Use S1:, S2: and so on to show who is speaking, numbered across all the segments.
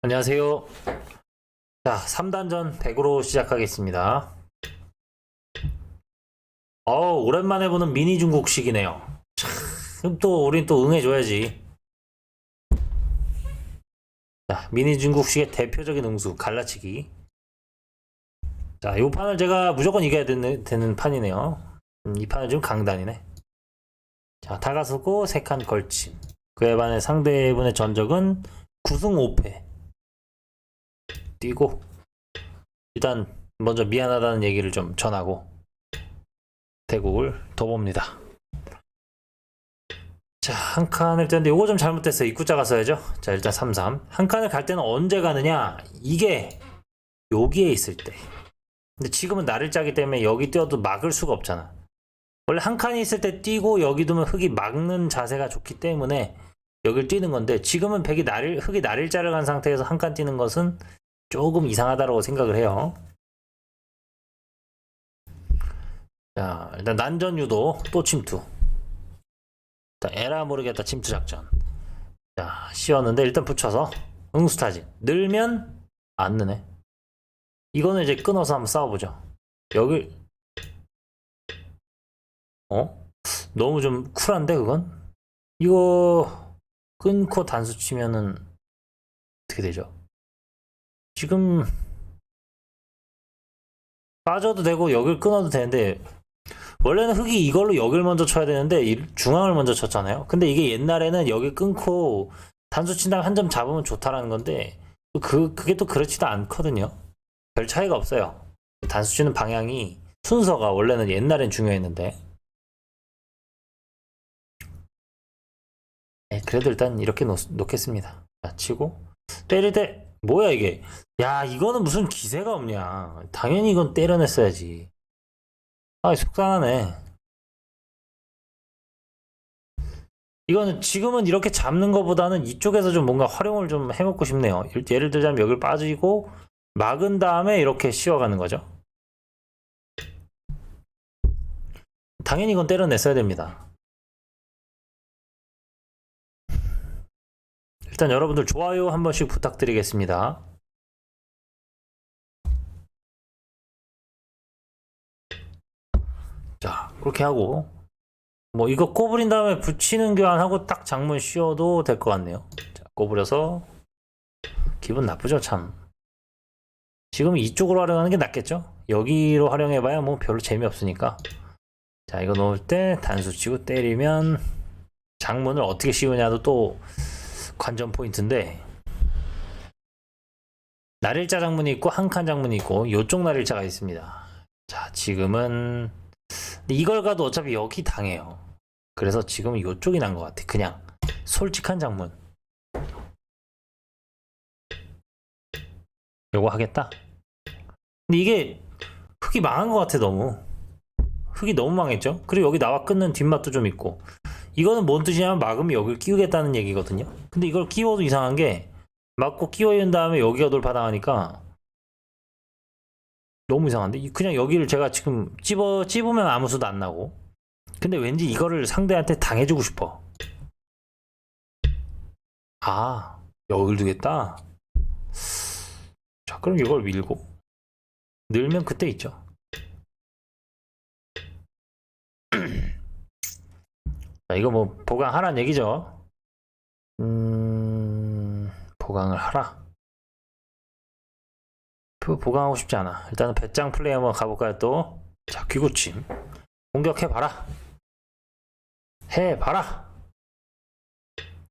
S1: 안녕하세요. 자, 3단전 100으로 시작하겠습니다. 어, 오랜만에 보는 미니 중국식이네요. 참, 또, 우린 또 응해줘야지. 자, 미니 중국식의 대표적인 응수, 갈라치기. 자, 이 판을 제가 무조건 이겨야 되는, 되는 판이네요. 음, 이 판은 좀 강단이네. 자, 다가서고 3칸 걸침. 그에 반해 상대분의 전적은 9승 5패. 뛰고 일단 먼저 미안하다는 얘기를 좀 전하고 대국을 더 봅니다. 자, 한 칸을 떼는데 요거 좀 잘못됐어요. 입구자가 써야죠. 자, 일단 33. 한 칸을 갈 때는 언제 가느냐? 이게 여기에 있을 때. 근데 지금은 나를 짜기 때문에 여기 뛰어도 막을 수가 없잖아. 원래 한 칸이 있을 때 뛰고 여기 두면 흙이 막는 자세가 좋기 때문에 여길 뛰는 건데 지금은 백이 나를 흙이 나를 자를 간 상태에서 한 칸 뛰는 것은 조금 이상하다고 생각을 해요. 자, 일단 난전 유도 또 침투. 일단 에라 모르겠다 침투 작전. 자, 씌웠는데 일단 붙여서 응수타진. 늘면 안 느네. 이거는 이제 끊어서 한번 싸워보죠. 여길 어? 너무 좀 쿨한데 그건? 이거 끊고 단수 치면은 어떻게 되죠? 지금 빠져도 되고 여길 끊어도 되는데 원래는 흙이 이걸로 여길 먼저 쳐야 되는데 이 중앙을 먼저 쳤잖아요. 근데 이게 옛날에는 여기 끊고 단수 친다면 한점 잡으면 좋다라는 건데 그 그게 또 그렇지도 않거든요. 별 차이가 없어요. 단수 치는 방향이 순서가 원래는 옛날엔 중요했는데 네, 그래도 일단 이렇게 놓, 놓겠습니다. 자, 치고 때릴 때 뭐야 이게? 야 이거는 무슨 기세가 없냐? 당연히 이건 때려냈어야지. 아 속상하네. 이거는 지금은 이렇게 잡는 것보다는 이쪽에서 좀 뭔가 활용을 좀 해먹고 싶네요. 일- 예를 들자면 여기를 빠지고 막은 다음에 이렇게 씌워가는 거죠. 당연히 이건 때려냈어야 됩니다. 일단 여러분들 좋아요 한 번씩 부탁드리겠습니다. 그렇게 하고 뭐 이거 꼬부린 다음에 붙이는 교환하고 딱 장문 씌워도 될 것 같네요. 자, 꼬부려서 기분 나쁘죠, 참. 지금 이쪽으로 활용하는 게 낫겠죠? 여기로 활용해봐야 뭐 별로 재미없으니까. 자, 이거 놓을 때 단수 치고 때리면 장문을 어떻게 씌우냐도 또 관전 포인트인데 날일자 장문이 있고 한 칸 장문이 있고 이쪽 날일자가 있습니다. 자 지금은 이걸 가도 어차피 여기 당해요. 그래서 지금 이쪽이 난 것 같아. 그냥 솔직한 장문. 요거 하겠다. 근데 이게 흙이 망한 것 같아 너무. 흙이 너무 망했죠. 그리고 여기 나와 끊는 뒷맛도 좀 있고. 이거는 뭔 뜻이냐면 막으면 여기를 끼우겠다는 얘기거든요. 근데 이걸 끼워도 이상한 게 막고 끼워준 다음에 여기가 돌파당하니까 너무 이상한데 이- 그냥 여기를 제가 지금 찝어 찝으면 아무 수도 안 나고 근데 왠지 이거를 상대한테 당해주고 싶어. 아 여길 두겠다. 자 그럼 이걸 밀고 늘면 그때 있죠. 자, 이거 뭐 보강하란 얘기죠. 음, 보강을 하라. 그 보강하고 싶지 않아. 일단은 배짱 플레이 한번 가볼까요 또? 자, 귀고침. 공격해봐라. 해봐라.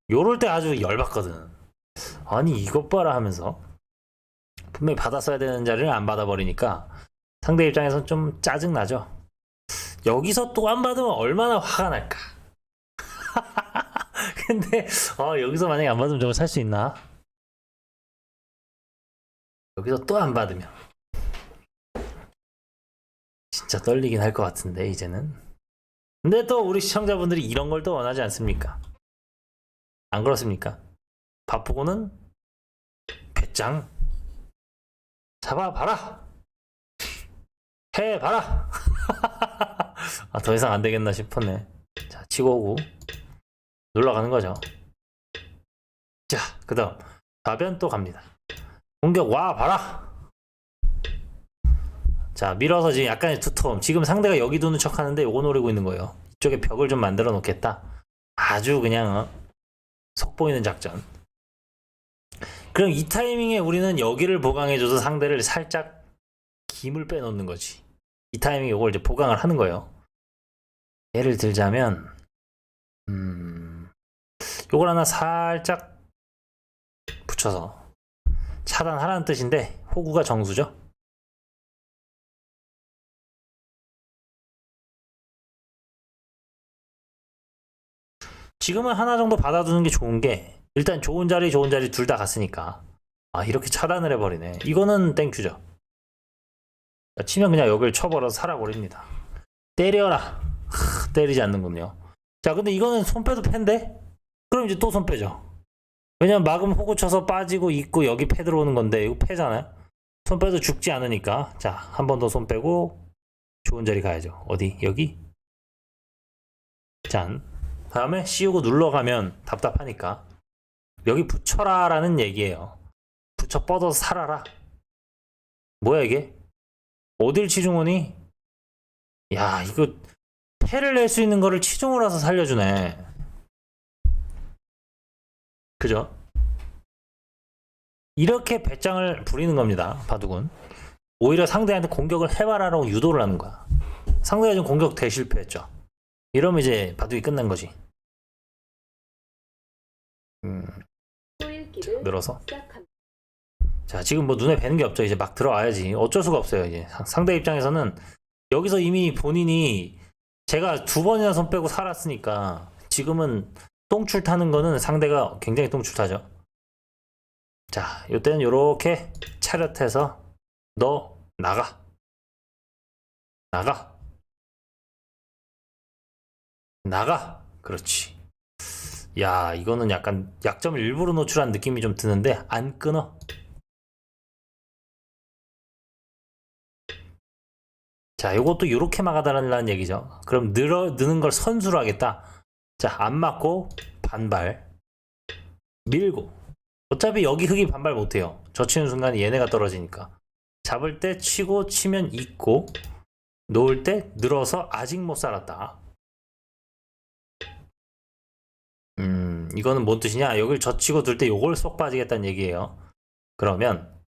S1: 요럴 때 아주 열받거든. 아니 이것 봐라 하면서 분명히 받았어야 되는 자리를 안 받아버리니까 상대 입장에선 좀 짜증나죠. 여기서 또 안 받으면 얼마나 화가 날까. 근데 어, 여기서 만약에 안 받으면 저걸 살수 있나? 여기서 또 안 받으면 진짜 떨리긴 할 것 같은데 이제는. 근데 또 우리 시청자분들이 이런 걸 또 원하지 않습니까? 안 그렇습니까? 바쁘고는 배짱 잡아봐라 해봐라 아, 더 이상 안 되겠나 싶었네 자 치고 오고 놀러 가는 거죠. 자, 그 다음, 답변 또 갑니다. 공격 와 봐라. 자 밀어서 지금 약간의 투톱. 지금 상대가 여기 두는 척하는데 요거 노리고 있는 거예요. 이쪽에 벽을 좀 만들어 놓겠다. 아주 그냥 어, 속 보이는 작전. 그럼 이 타이밍에 우리는 여기를 보강해줘서 상대를 살짝 김을 빼놓는 거지. 이 타이밍에 이걸 이제 보강을 하는 거예요. 예를 들자면, 음, 요걸 하나 살짝 붙여서 차단하라는 뜻인데, 호구가 정수죠? 지금은 하나 정도 받아두는 게 좋은 게, 일단 좋은 자리, 좋은 자리 둘 다 갔으니까. 아, 이렇게 차단을 해버리네. 이거는 땡큐죠. 자, 치면 그냥 여기를 쳐버려서 살아버립니다. 때려라. 하, 때리지 않는군요. 자, 근데 이거는 손 빼도 패인데? 그럼 이제 또 손 빼죠. 왜냐면 막으면 호구 쳐서 빠지고 있고 여기 패 들어오는 건데 이거 패잖아요. 손 빼도 죽지 않으니까. 자, 한 번 더 손 빼고 좋은 자리 가야죠. 어디? 여기? 짠. 다음에 씌우고 눌러가면 답답하니까 여기 붙여라 라는 얘기예요. 붙여 뻗어서 살아라. 뭐야 이게? 어딜 치중원이? 야 이거 패를 낼 수 있는 거를 치중을 와서 살려주네. 그죠? 이렇게 배짱을 부리는 겁니다. 바둑은. 오히려 상대한테 공격을 해봐라라고 유도를 하는 거야. 상대가 지금 공격 대실패했죠. 이러면 이제 바둑이 끝난 거지. 음,
S2: 소일기를
S1: 늘어서. 자, 지금 뭐 눈에 뵈는 게 없죠. 이제 막 들어와야지. 어쩔 수가 없어요. 이제 상- 상대 입장에서는 여기서 이미 본인이 제가 두 번이나 손 빼고 살았으니까 지금은 똥줄 타는 거는 상대가 굉장히 똥줄 타죠. 자, 이때는 이렇게 차렷해서 너 나가. 나가. 나가. 그렇지. 야, 이거는 약간 약점을 일부러 노출한 느낌이 좀 드는데 안 끊어. 자, 요것도 이렇게 막아달라는 얘기죠. 그럼 늘어, 느는 걸 선수로 하겠다. 자, 안 맞고 반발. 밀고. 어차피 여기 흙이 반발 못해요. 젖히는 순간 얘네가 떨어지니까. 잡을 때 치고 치면 있고, 놓을 때 늘어서 아직 못 살았다. 음, 이거는 뭔 뜻이냐? 여길 젖히고 둘 때 요걸 쏙 빠지겠다는 얘기예요. 그러면,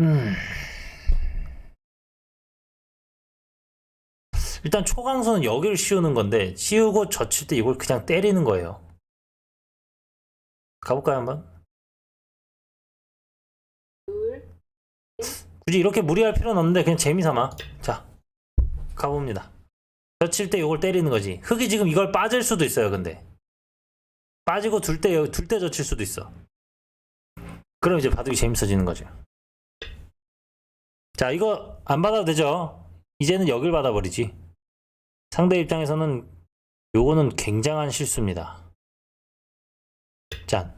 S1: 음. 일단 초강수는 여기를 씌우는 건데 씌우고 젖힐 때 이걸 그냥 때리는 거예요. 가볼까요 한번?
S2: 둘,
S1: 굳이 이렇게 무리할 필요는 없는데 그냥 재미삼아. 자, 가봅니다. 젖힐 때 이걸 때리는 거지. 흙이 지금 이걸 빠질 수도 있어요. 근데 빠지고 둘 때 둘 때 젖힐 수도 있어. 그럼 이제 바둑이 재밌어지는 거죠. 자, 이거 안 받아도 되죠? 이제는 여길 받아버리지. 상대 입장에서는 요거는 굉장한 실수입니다. 짠.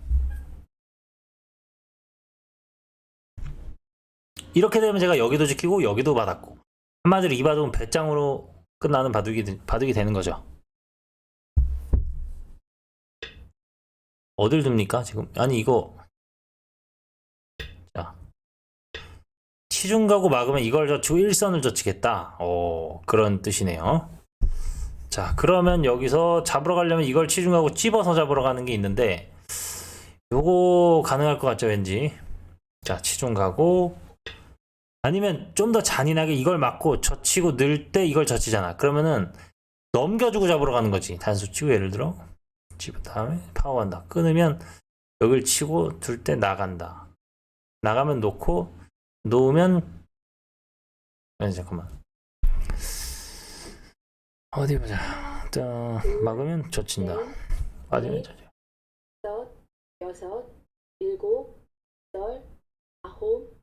S1: 이렇게 되면 제가 여기도 지키고 여기도 받았고 한마디로 이 바둑은 배짱으로 끝나는 바둑이 되- 바둑이 되는 거죠. 어딜 둡니까 지금? 아니 이거 자 치중 가고 막으면 이걸 젖히고 일선을 젖히겠다. 오 그런 뜻이네요. 자 그러면 여기서 잡으러 가려면 이걸 치중하고 찝어서 잡으러 가는 게 있는데 요거 가능할 것 같죠 왠지. 자 치중 가고 아니면 좀 더 잔인하게 이걸 맞고 젖히고 늘 때 이걸 젖히잖아. 그러면은 넘겨주고 잡으러 가는 거지. 단수 치고 예를 들어 집은 다음에 파워한다. 끊으면 여길 치고 둘 때 나간다. 나가면 놓고 놓으면 아니 잠깐만 어디 보자. 또 막으면 젖힌다.
S2: 넷,
S1: 맞으면 젖혀.
S2: 다섯, 여섯, 일곱, 여덟, 아홉,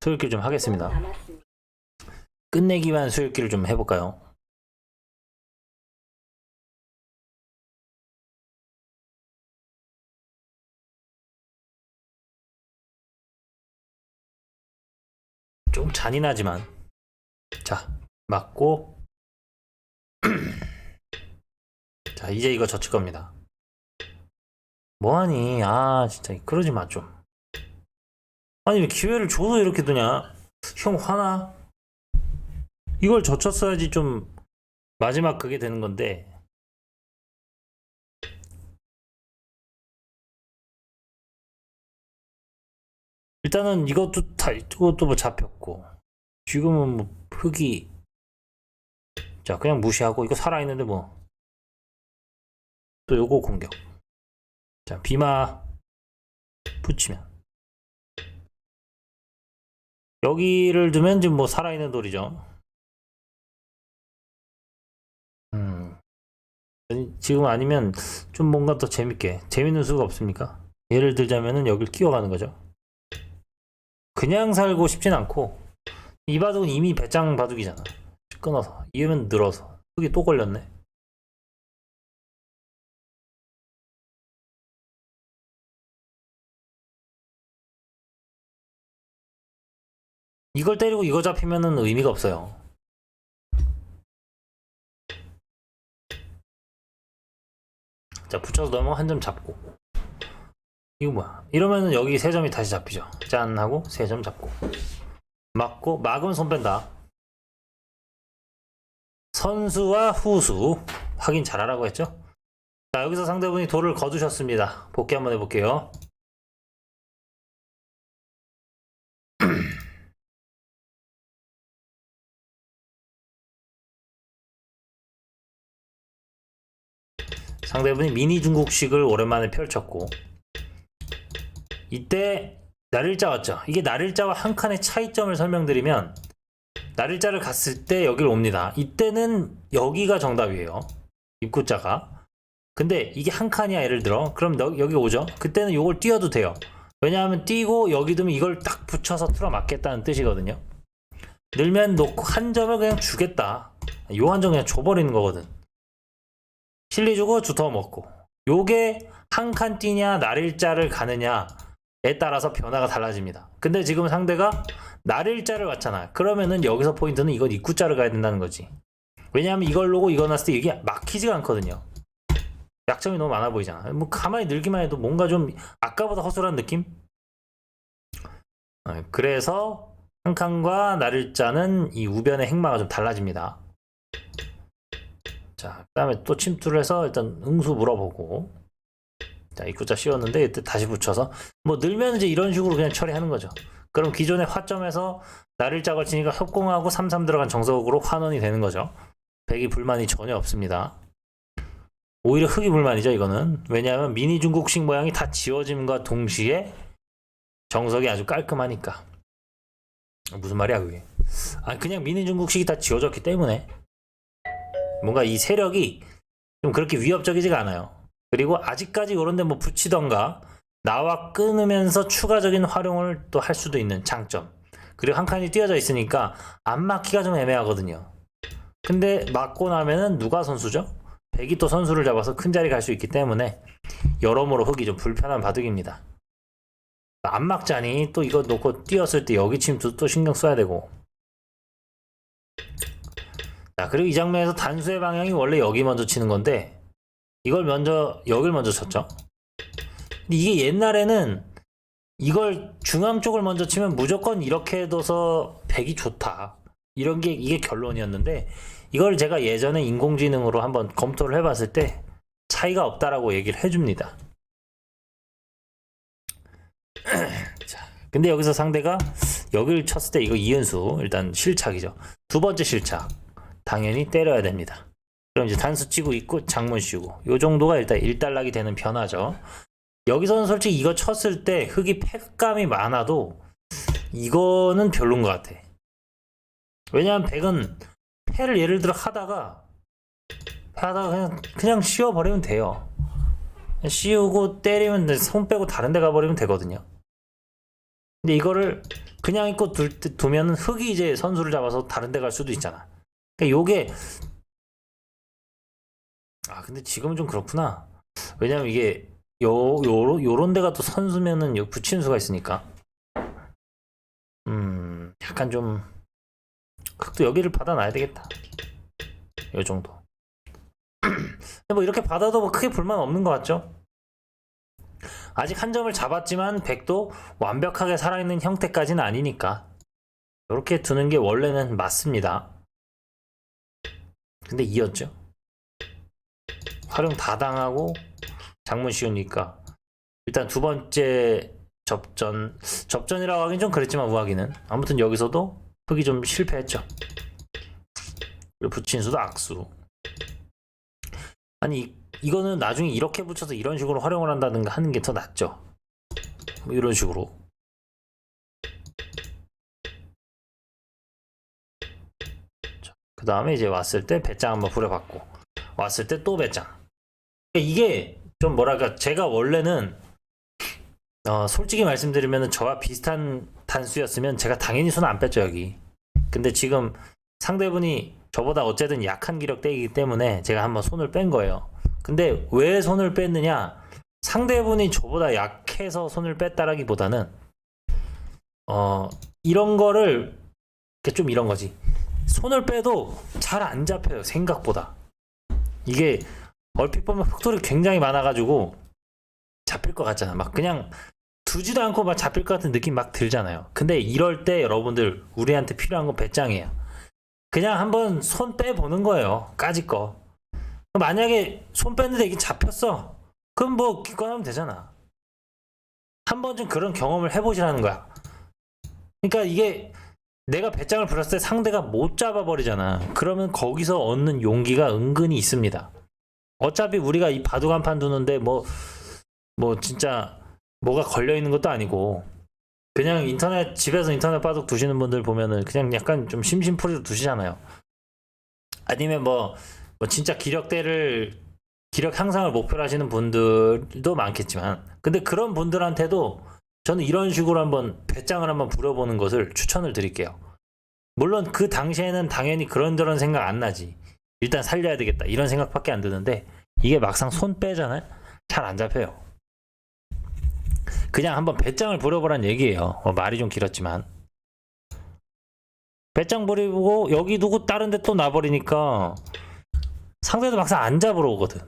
S1: 소유길 좀 하겠습니다.
S2: 남았습니다.
S1: 끝내기만 수익기를 좀 해볼까요? 좀 잔인하지만 자 맞고 자 이제 이거 젖힐 겁니다 뭐하니? 아, 진짜 그러지 마 좀. 아니 왜 기회를 줘서 이렇게 두냐? 형 화나? 이걸 젖혔어야지 좀 마지막 그게 되는 건데. 일단은 이것도 다 이것도 뭐 잡혔고 지금은 뭐 흙이 자 그냥 무시하고 이거 살아있는데 뭐. 또 요거 공격. 자 비마 붙이면. 여기를 두면 지금 뭐 살아있는 돌이죠. 음. 지금 아니면 좀 뭔가 더 재밌게 재밌는 수가 없습니까? 예를 들자면은 여길 끼워가는 거죠. 그냥 살고 싶진 않고 이 바둑은 이미 배짱 바둑이잖아. 끊어서. 이으면 늘어서. 흙이 또 걸렸네. 이걸 때리고 이거 잡히면은 의미가 없어요. 자 붙여서 넘어 한 점 잡고. 이거 뭐야? 이러면은 여기 세 점이 다시 잡히죠. 짠 하고 세 점 잡고 맞고 막으면 손 뺀다 선수와 후수 확인 잘하라고 했죠? 자 여기서 상대분이 돌을 거두셨습니다. 복귀 한번 해볼게요. 상대분이 미니 중국식을 오랜만에 펼쳤고 이때 날일자 왔죠. 이게 날일자와 한 칸의 차이점을 설명드리면 날일자를 갔을 때 여기를 옵니다. 이때는 여기가 정답이에요. 입구자가. 근데 이게 한 칸이야 예를 들어. 그럼 너- 여기 오죠. 그때는 이걸 띄워도 돼요. 왜냐하면 띄고 여기 두면 이걸 딱 붙여서 틀어 맞겠다는 뜻이거든요. 늘면 놓고 한 점을 그냥 주겠다. 요 한 점 그냥 줘버리는 거거든. 실리 주고 주터 먹고. 요게 한칸 뛰냐 날일자를 가느냐 에 따라서 변화가 달라집니다. 근데 지금 상대가 날일자를 왔잖아. 그러면은 여기서 포인트는 이건 입구자를 가야 된다는 거지. 왜냐하면 이걸 놓고 이거 놨을 때 이게 막히지가 않거든요. 약점이 너무 많아 보이잖아. 뭐 가만히 늘기만 해도 뭔가 좀 아까보다 허술한 느낌? 어, 그래서 한 칸과 날일자는 이 우변의 행마가 좀 달라집니다. 자, 그 다음에 또 침투를 해서 일단 응수 물어보고 자, 입구자 씌웠는데 이때 다시 붙여서 뭐 늘면 이제 이런 식으로 그냥 처리하는 거죠. 그럼 기존의 화점에서 날일자 걸치니까 협공하고 3-3 들어간 정석으로 환원이 되는 거죠. 백이 불만이 전혀 없습니다. 오히려 흑이 불만이죠, 이거는. 왜냐하면 미니 중국식 모양이 다 지워짐과 동시에 정석이 아주 깔끔하니까. 무슨 말이야, 그게. 아, 그냥 미니 중국식이 다 지워졌기 때문에. 뭔가 이 세력이 좀 그렇게 위협적이지가 않아요. 그리고 아직까지 이런데 뭐 붙이던가 나와 끊으면서 추가적인 활용을 또 할 수도 있는 장점. 그리고 한 칸이 띄어져 있으니까 안 막기가 좀 애매하거든요. 근데 막고 나면은 누가 선수죠? 백이 또 선수를 잡아서 큰 자리 갈 수 있기 때문에 여러모로 흙이 좀 불편한 바둑입니다. 안 막자니 또 이거 놓고 뛰었을 때 여기 침투 또 신경 써야 되고 자, 그리고 이 장면에서 단수의 방향이 원래 여기 먼저 치는 건데 이걸 먼저 여길 먼저 쳤죠. 근데 이게 옛날에는 이걸 중앙 쪽을 먼저 치면 무조건 이렇게 둬서 백이 좋다. 이런 게 이게 결론이었는데 이걸 제가 예전에 인공지능으로 한번 검토를 해봤을 때 차이가 없다라고 얘기를 해줍니다. 자, 근데 여기서 상대가 여기를 쳤을 때 이거 이은수 일단 실착이죠. 두 번째 실착. 당연히 때려야 됩니다. 그럼 이제 단수 치고 있고 장문 씌우고 요 정도가 일단 일단락이 되는 변화죠. 여기서는 솔직히 이거 쳤을 때 흙이 팩감이 많아도 이거는 별론 것 같아. 왜냐하면 백은 패를 예를 들어 하다가 하다가 그냥 그냥 씌워 버리면 돼요. 씌우고 때리면 돼. 손 빼고 다른 데 가버리면 되거든요. 근데 이거를 그냥 입고 둘, 두면 흙이 이제 선수를 잡아서 다른 데 갈 수도 있잖아. 그러니까 요게 아 근데 지금은 좀 그렇구나. 왜냐면 이게 요 요로 요런 데가 또 선수면은 요 붙이는 수가 있으니까. 음 약간 좀 흙도 여기를 받아놔야 되겠다. 요 정도. 뭐 이렇게 받아도 뭐 크게 불만 없는 것 같죠? 아직 한 점을 잡았지만 백도 완벽하게 살아있는 형태까지는 아니니까 이렇게 두는 게 원래는 맞습니다. 근데 이었죠. 활용 다 당하고 장문 쉬우니까 일단 두 번째 접전 접전이라고 하긴 좀 그랬지만 우하기는 아무튼 여기서도 흑이 좀 실패했죠. 그리고 붙인 수도 악수. 아니 이- 이거는 나중에 이렇게 붙여서 이런 식으로 활용을 한다든가 하는 게 더 낫죠. 뭐 이런 식으로. 그 다음에 이제 왔을 때 배짱 한번 부려봤고 왔을 때 또 배짱. 이게 좀 뭐랄까 제가 원래는 어, 솔직히 말씀드리면 저와 비슷한 단수였으면 제가 당연히 손 안 뺐죠 여기. 근데 지금 상대분이 저보다 어쨌든 약한 기력대이기 때문에 제가 한번 손을 뺀 거예요. 근데 왜 손을 뺐느냐? 상대분이 저보다 약해서 손을 뺐다라기보다는 어 이런 거를 좀 이런 거지. 손을 빼도 잘 안 잡혀요 생각보다. 이게 얼핏 보면 흑돌이 굉장히 많아가지고 잡힐 것 같잖아. 막 그냥 두지도 않고 막 잡힐 것 같은 느낌 막 들잖아요. 근데 이럴 때 여러분들 우리한테 필요한 건 배짱이에요. 그냥 한번 손 빼보는 거예요. 까짓 거. 만약에 손 뺐는데 이게 잡혔어. 그럼 뭐 기권하면 되잖아. 한 번쯤 그런 경험을 해보시라는 거야. 그러니까 이게 내가 배짱을 부렸을 때 상대가 못 잡아버리잖아. 그러면 거기서 얻는 용기가 은근히 있습니다. 어차피 우리가 이 바둑 한 판 두는데 뭐, 뭐 진짜 뭐가 걸려 있는 것도 아니고 그냥 인터넷 집에서 인터넷 바둑 두시는 분들 보면은 그냥 약간 좀 심심풀이로 두시잖아요. 아니면 뭐, 뭐 진짜 기력대를 기력 향상을 목표로 하시는 분들도 많겠지만 근데 그런 분들한테도 저는 이런 식으로 한번 배짱을 한번 부려보는 것을 추천을 드릴게요. 물론 그 당시에는 당연히 그런저런 생각 안 나지. 일단 살려야 되겠다 이런 생각밖에 안 드는데 이게 막상 손 빼잖아요. 잘 안 잡혀요. 그냥 한번 배짱을 부려보란 얘기예요. 어, 말이 좀 길었지만 배짱 부리고 여기 두고 다른 데 또 놔버리니까 상대도 막상 안 잡으러 오거든.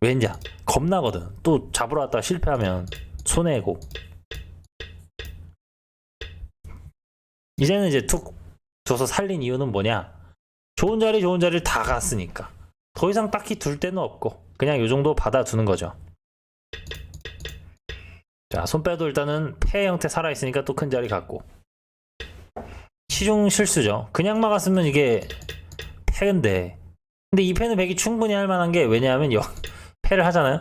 S1: 왠지 겁나거든. 또 잡으러 왔다가 실패하면 손해고. 이제는 이제 툭 줘서 살린 이유는 뭐냐? 좋은 자리 좋은 자리를 다 갔으니까 더 이상 딱히 둘 데는 없고 그냥 요 정도 받아두는 거죠. 자, 손 빼도 일단은 폐 형태 살아 있으니까 또 큰 자리 갖고. 시중 실수죠. 그냥 막았으면 이게 패인데. 근데 이 패는 백이 충분히 할 만한 게 왜냐하면 여, 패를 하잖아요.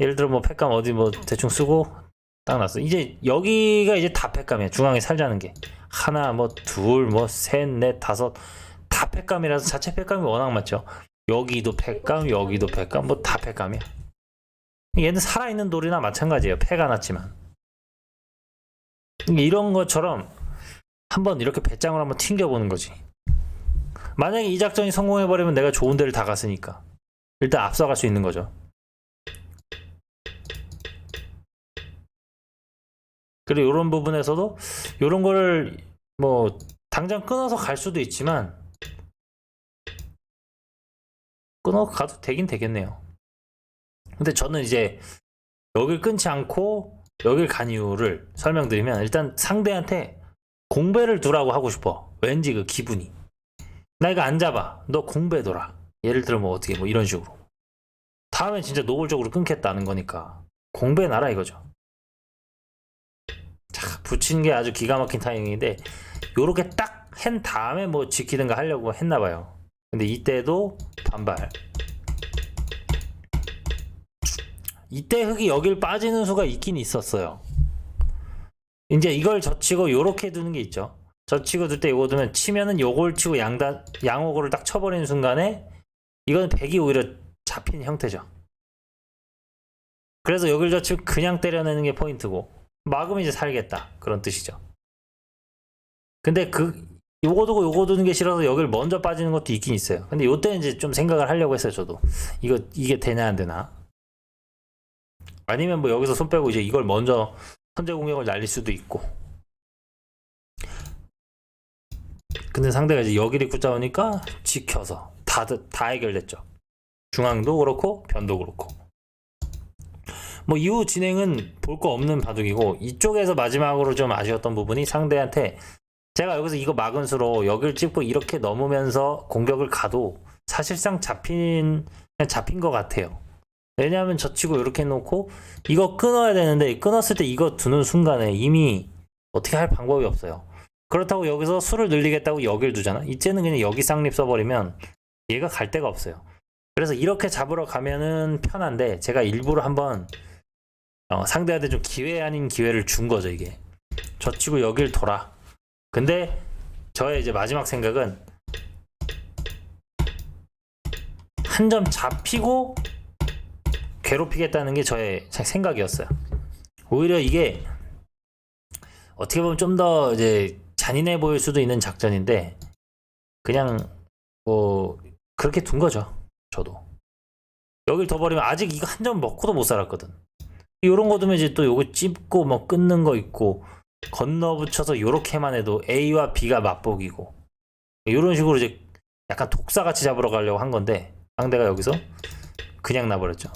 S1: 예를 들어 뭐 패감 어디 뭐 대충 쓰고 딱 놨어. 이제 여기가 이제 다 패감이야. 중앙에 살자는 게. 하나, 뭐 둘, 뭐 셋, 넷, 다섯 다 패감이라서 자체 패감이 워낙 많죠. 여기도 패감, 여기도 패감, 뭐다 패감이야. 얘는 살아있는 돌이나 마찬가지예요. 패가 났지만. 이런 것처럼 한번 이렇게 배짱을 한번 튕겨보는 거지. 만약에 이 작전이 성공해버리면 내가 좋은 데를 다 갔으니까. 일단 앞서갈 수 있는 거죠. 그리고 이런 부분에서도 이런 거를 뭐 당장 끊어서 갈 수도 있지만 끊어 가도 되긴 되겠네요. 근데 저는 이제 여길 끊지 않고 여길 간 이유를 설명드리면 일단 상대한테 공배를 두라고 하고 싶어. 왠지 그 기분이. 나 이거 안 잡아. 너 공배 둬라. 예를 들어 뭐 어떻게 뭐 이런 식으로. 다음엔 진짜 노골적으로 끊겠다는 거니까 공배 나라 이거죠. 자, 붙인 게 아주 기가 막힌 타이밍인데 요렇게 딱 한 다음에 뭐 지키든가 하려고 했나 봐요. 근데 이때도 반발. 이때 흙이 여길 빠지는 수가 있긴 있었어요. 이제 이걸 젖히고 요렇게 두는 게 있죠. 젖히고 둘 때 요거 두면 치면은 요걸 치고 양다 양호고를 딱 쳐버리는 순간에 이건 백이 오히려 잡힌 형태죠. 그래서 여길 젖히고 그냥 때려내는 게 포인트고 막으면 이제 살겠다 그런 뜻이죠. 근데 그 요거 두고 요거 두는 게 싫어서 여길 먼저 빠지는 것도 있긴 있어요. 근데 요때 이제 좀 생각을 하려고 했어요 저도 이거 이게 되냐 안 되나. 아니면 뭐 여기서 손 빼고 이제 이걸 먼저 선제 공격을 날릴 수도 있고. 근데 상대가 이제 여기를 붙잡으니까 지켜서 다, 다 해결됐죠. 중앙도 그렇고 변도 그렇고. 뭐 이후 진행은 볼 거 없는 바둑이고 이쪽에서 마지막으로 좀 아쉬웠던 부분이 상대한테 제가 여기서 이거 막은 수로 여기를 찍고 이렇게 넘으면서 공격을 가도 사실상 잡힌 그냥 잡힌 것 같아요. 왜냐하면 저 치고 이렇게 놓고 이거 끊어야 되는데 끊었을 때 이거 두는 순간에 이미 어떻게 할 방법이 없어요. 그렇다고 여기서 수를 늘리겠다고 여길 두잖아. 이제는 그냥 여기 쌍립 써버리면 얘가 갈 데가 없어요. 그래서 이렇게 잡으러 가면은 편한데 제가 일부러 한번 어, 상대한테 좀 기회 아닌 기회를 준 거죠 이게. 저 치고 여길 돌아. 근데 저의 이제 마지막 생각은 한 점 잡히고 괴롭히겠다는 게 저의 생각이었어요. 오히려 이게 어떻게 보면 좀 더 이제 잔인해 보일 수도 있는 작전인데 그냥 뭐 그렇게 둔 거죠. 저도 여길 더 버리면 아직 이거 한 점 먹고도 못 살았거든. 요런 거 두면 이제 또 요거 찝고 뭐 끊는 거 있고 건너 붙여서 요렇게만 해도 A와 B가 맞복이고 요런 식으로 이제 약간 독사같이 잡으러 가려고 한 건데 상대가 여기서 그냥 나버렸죠.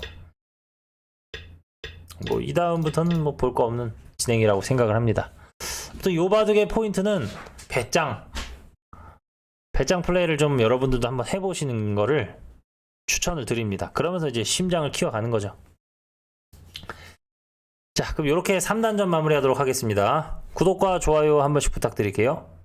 S1: 뭐 이 다음부터는 뭐 볼 거 없는 진행이라고 생각을 합니다. 또 요 바둑의 포인트는 배짱. 배짱 플레이를 좀 여러분들도 한번 해보시는 거를 추천을 드립니다. 그러면서 이제 심장을 키워가는 거죠. 자, 그럼 이렇게 3단전 마무리하도록 하겠습니다. 구독과 좋아요 한 번씩 부탁드릴게요.